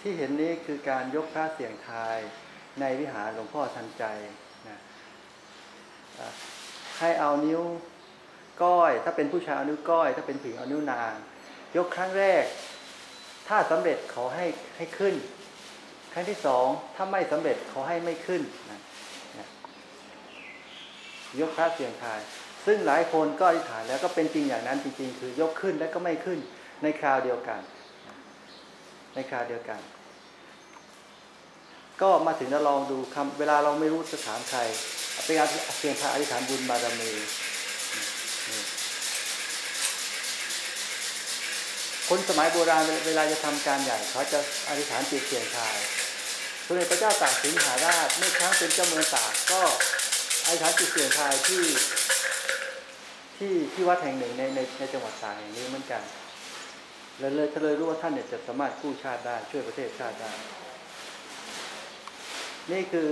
ที่เห็นนี้คือการยกพระเสียงทายในวิหารหลวงพ่อทันใจนะให้เอานิ้วก้อย ถ้าเป็นผู้ชายเอานิ้วก้อย ถ้าเป็นผู้หญิงเอานิ้วนาง ยกครั้งแรก ถ้าสำเร็จขอให้ให้ขึ้น ครั้งที่สองถ้าไม่สำเร็จขอให้ไม่ขึ้นนะยกพระเสียงทาย ซึ่งหลายคนก็อธิษฐานแล้วก็เป็นจริงอย่างนั้นจริง ๆ คือยกขึ้นแล้วก็ไม่ขึ้นในคราวเดียวกัน ในคราวเดียวกัน ก็มาถึงแล้วลองดูคำเวลาเราไม่รู้จะถามใครเป็นการเสียงทายอธิษฐานบุญบารมีคนสมัยโบราณเวลาจะทำการใหญ่ เขาจะอธิษฐานจิตเสียงทายสมเด็จพระเจ้าตากสินมหาราชเมื่อครั้งเป็นเจ้าเมืองตากก็อธิษฐานจิตเสียงทายที่ที่ที่วัดแห่งหนึ่งในในในจังหวัดตากแห่งนี้เหมือนกัน แลยเลยเลยรู้ว่าท่านเนี่ยจะสามารถกู้ชาติได้ช่วยประเทศชาติได้ นี่คือ